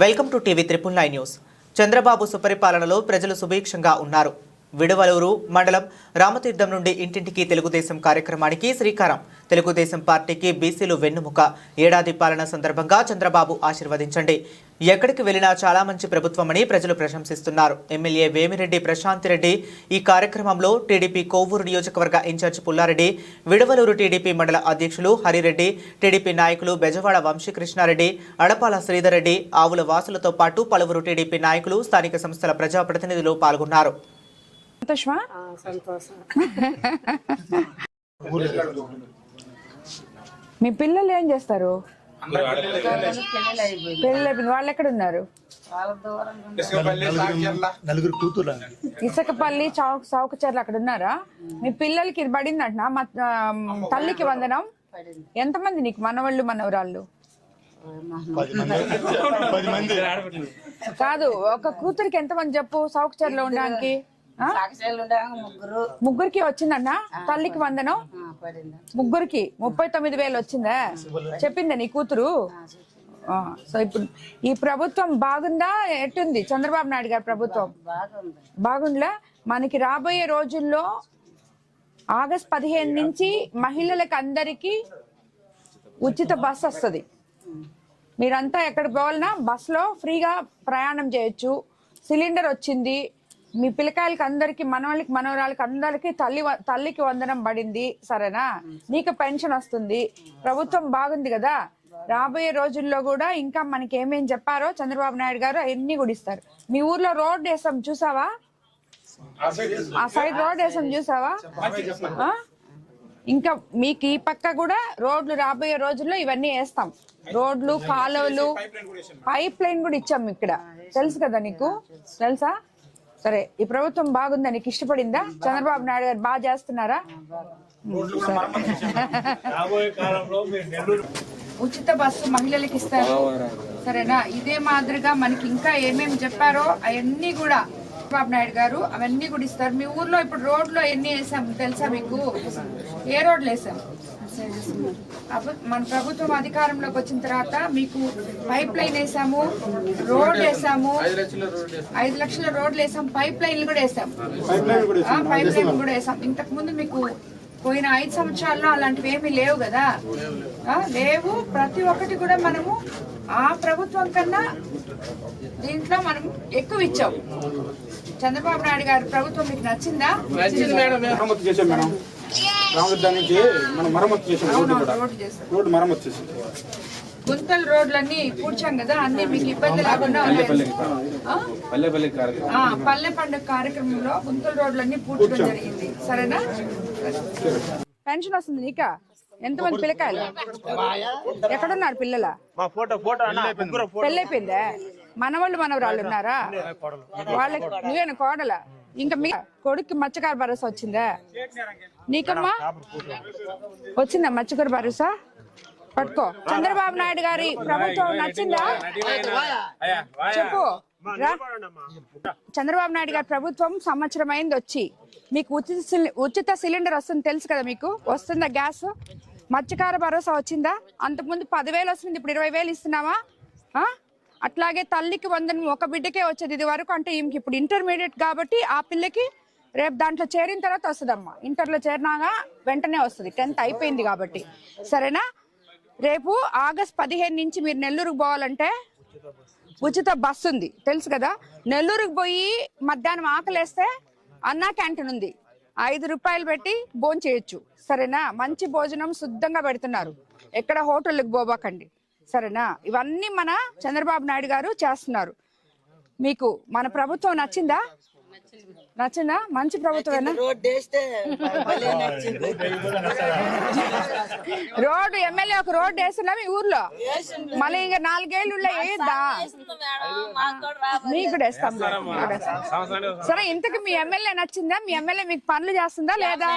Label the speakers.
Speaker 1: Welcome to TV triple nine news. Chandrababu సుపరిపాలనలో ప్రజలు సుభిక్షంగా ఉన్నారు. విడవలూరు మండలం రామతీర్థం నుండి ఇంటింటికి తెలుగుదేశం కార్యక్రమానికి శ్రీకారం. తెలుగుదేశం పార్టీకి బీసీలు వెన్నుముక. ఏడాది పాలన సందర్భంగా చంద్రబాబు ఆశీర్వదించండి. ఎక్కడికి వెళ్ళినా చాలా మంచి ప్రభుత్వమని ప్రజలు ప్రశంసిస్తున్నారు. ఎమ్మెల్యే వేమిరెడ్డి ప్రశాంత్ రెడ్డి ఈ కార్యక్రమంలో టీడీపీ కోవూరు నియోజకవర్గ ఇన్ఛార్జ్ పుల్లారెడ్డి విడవలూరు టీడీపీ మండల అధ్యక్షులు హరిరెడ్డి టీడీపీ నాయకులు బెజవాడ వంశీకృష్ణారెడ్డి అడపాల శ్రీధర్ రెడ్డి ఆవుల వాసులతో పాటు పలువురు టీడీపీ నాయకులు స్థానిక సంస్థల ప్రజాప్రతినిధులు పాల్గొన్నారు.
Speaker 2: సంతోషమా?
Speaker 3: సంతోషం.
Speaker 2: మీ పిల్లలు ఏం చేస్తారు? వాళ్ళు ఎక్కడ ఉన్నారు
Speaker 4: నలుగురు కూతురు
Speaker 2: ఇసకపల్లి చౌక చౌకచర్లు అక్కడ ఉన్నారా? మీ పిల్లలకి ఇది పడింది అంటున్నా మా తల్లికి వందనం?
Speaker 3: పడింది.
Speaker 2: ఎంతమంది నీకు? మనవాళ్ళు మనవరాళ్ళు? కాదు ఒక కూతురికి ఎంతమంది చెప్పు? చౌకచర్లో ఉండడానికి? ముగ్గురికి వచ్చిందన్న? తల్లికి వందనం? ముగ్గురికి? ముప్పై తొమ్మిది వేలు వచ్చిందా? చెప్పిందా నీ కూతురు? ఆ, సో ఇప్పుడు ఈ ప్రభుత్వం బాగుందా? ఎట్టుంది? చంద్రబాబు నాయుడు గారి ప్రభుత్వం?
Speaker 3: బాగుంది.
Speaker 2: బాగుండ్లా మనకి రాబోయే రోజుల్లో ఆగస్ట్ పదిహేను నుంచి మహిళలకు అందరికీ ఉచిత బస్ వస్తుంది. మీరంతా ఎక్కడ పోవాలన్నా బస్సులో ఫ్రీగా ప్రయాణం చేయొచ్చు. సిలిండర్ వచ్చింది. మీ పిల్లకాయలకి అందరికి మనవాళ్ళకి మనవరాళ్ళకి అందరికి తల్లి వ- తల్లికి వందనం పడింది సరేనా? నీకు పెన్షన్ వస్తుంది ప్రభుత్వం బాగుంది కదా? రాబోయే రోజుల్లో కూడా ఇంకా మనకి ఏమేం చెప్పారో చంద్రబాబు నాయుడు గారు అవన్నీ కూడా ఇస్తారు. మీ ఊర్లో రోడ్ వేసాం చూసావా? ఆ సైడ్ రోడ్ వేసాం చూసావా? ఇంకా మీకు ఈ పక్క కూడా రోడ్లు రాబోయే రోజుల్లో ఇవన్నీ వేస్తాం. రోడ్లు కాలువలు పైప్ లైన్ కూడా ఇచ్చాం ఇక్కడ. తెలుసు కదా నీకు? తెలుసా? సరే ఈ ప్రభుత్వం బాగుందా? నీకు ఇష్టపడిందా? చంద్రబాబు నాయుడు గారు బాగా చేస్తున్నారా? ఉచిత బస్సు మహిళలకు ఇస్తారు. సరేనా? ఇదే మాదిరిగా మనకి ఇంకా ఏమేమి చెప్పారో అవన్నీ కూడా చంద్రబాబు నాయుడు గారు అవన్నీ కూడా ఇస్తారు. మీ ఊర్లో ఇప్పుడు రోడ్లు ఎన్ని వేసాం తెలుసా మీకు? ఏ రోడ్లు వేసాం? మన ప్రభుత్వం అధికారంలోకి వచ్చిన తర్వాత మీకు పైప్ లైన్ వేసాము రోడ్ వేసాము ఐదు లక్షల రోడ్లు వేసాం పైప్ లైన్లు కూడా వేసాం. పైప్ లైన్ కూడా వేసాం. ఇంతకు ముందు మీకు పోయిన ఐదు సంవత్సరాల్లో అలాంటివి ఏమీ లేవు కదా? లేవు. ప్రతి ఒక్కటి కూడా మనము ఆ ప్రభుత్వం కన్నా దీంట్లో మనం ఎక్కువ ఇచ్చాం. చంద్రబాబు నాయుడు గారి ప్రభుత్వం మీకు నచ్చిందా?
Speaker 5: మరమ్మతు చేసాం మేడం. రామదానికి మనం మరమ్మతు చేసాం రోడ్డు కూడా. మరమ్మతు చేసాం
Speaker 2: గుంతల రోడ్లన్నీ పూడ్చాం కదా అన్ని మీకు ఇబ్బంది లేకుండా?
Speaker 5: పల్లె
Speaker 2: పండుగ కార్యక్రమంలో గుంతల రోడ్లన్నీ పూడ్చడం జరిగింది. సరేనా? పెన్షన్ వస్తుంది నీకా? ఎంతమంది పిల్లకాయలు? ఎక్కడున్నారు పిల్లల?
Speaker 4: మా ఫోటో ఫోటో అన్న ముగ్గురు
Speaker 2: పెళ్ళైపోయిందా? మనవాళ్ళు మనవరాళ్ళు ఉన్నారా? వాళ్ళకి నువ్వేనా కోడల. ఇంకా మీ కొడుక్కి మత్స్యకార భరోసా వచ్చిందా? నీకమ్మా? వచ్చిందా మత్స్యకార భరోసా? పట్టుకో. చంద్రబాబు నాయుడు గారి ప్రభుత్వం నచ్చిందా? చెప్పు. రా. చంద్రబాబు నాయుడు గారి ప్రభుత్వం సంవత్సరం అయింది వచ్చి. మీకు ఉచిత సిలి- ఉచిత సిలిండర్ వస్తుంది తెలుసు కదా మీకు? వస్తుందా గ్యాస్? మత్స్యకార భరోసా వచ్చిందా? అంతకుముందు పదివేలు వస్తుంది ఇప్పుడు ఇరవై వేలు ఇస్తున్నావా? ఆ? అట్లాగే తల్లికి వందనం ఒక బిడ్డకే వచ్చేది ఇది వరకు అంటే ఈమెకి ఇప్పుడు ఇంటర్మీడియట్ కాబట్టి ఆ పిల్లకి రేపు దాంట్లో చేరిన తర్వాత వస్తుందమ్మా. ఇంటర్లో చేరినాక వెంటనే వస్తుంది. టెన్త్ అయిపోయింది కాబట్టి. సరేనా? రేపు ఆగస్ట్ పదిహేను నుంచి మీరు నెల్లూరుకు పోవాలంటే ఉచిత బస్సు ఉంది. తెలుసు కదా? నెల్లూరుకు పోయి మధ్యాహ్నం ఆకలేస్తే అన్నా క్యాంటీన్ ఉంది. ఐదు రూపాయలు పెట్టి భోజనం చేయొచ్చు సరేనా? మంచి భోజనం శుద్ధంగా పెడుతున్నారు. ఎక్కడ హోటళ్ళకి పోబాకండి. సరేనా? ఇవన్నీ మన చంద్రబాబు నాయుడు గారు చేస్తున్నారు. మీకు మన ప్రభుత్వం నచ్చిందా? నచ్చిందా? మంచి ప్రభుత్వమేనా
Speaker 3: రోడ్డు
Speaker 2: ఎమ్మెల్యే ఒక రోడ్డు వేస్తున్నా మీ ఊర్లో. మళ్ళీ ఇంకా నాలుగేళ్ళు వేయద్దా మీకు మీకు కూడా వేస్తాం. సరే ఇంతకు మీ ఎమ్మెల్యే నచ్చిందా? మీ ఎమ్మెల్యే మీకు పనులు చేస్తుందా లేదా?